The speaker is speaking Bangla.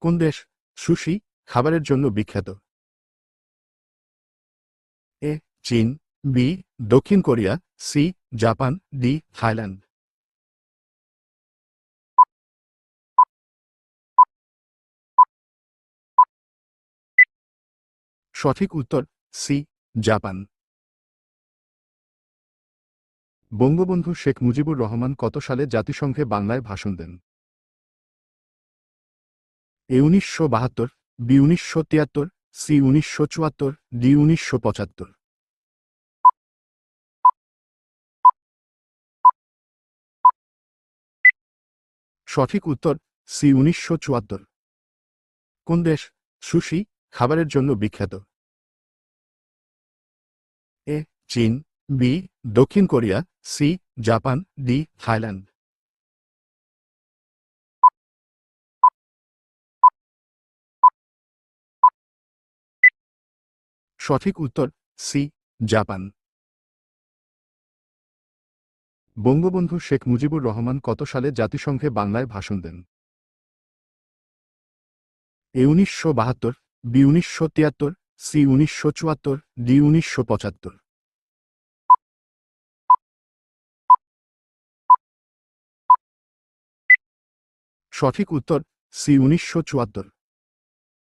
কোন দেশ সুশি খাবারের জন্য বিখ্যাত? এ, চীন, বি, দক্ষিণ Korea, C, Japan, D, Thailand. সঠিক উত্তর, সি, জাপান। বঙ্গবন্ধু শেখ মুজিবুর রহমান কত সালে জাতিসংঘে বাংলায় ভাষণ দেন? এ উনিশশো বাহাত্তর, বি উনিশশো তিয়াত্তর, সি উনিশশো চুয়াত্তর, ডি উনিশশো পঁচাত্তর। সঠিক উত্তর, সি উনিশশো চুয়াত্তর। কোন দেশ সুশি খাবারের জন্য বিখ্যাত? এ চীন, বি দক্ষিণ Korea, C Japan, D Thailand. সঠিক উত্তর সি, জাপান। বঙ্গবন্ধু শেখ মুজিবুর রহমান কত সালে জাতিসংঘে বাংলায় ভাষণ দেন? এ উনিশশো বাহাত্তর, বি উনিশশো তিয়াত্তর, সি উনিশশো চুয়াত্তর, ডি উনিশশো পঁচাত্তর। সঠিক উত্তর সি উনিশশো চুয়াত্তর।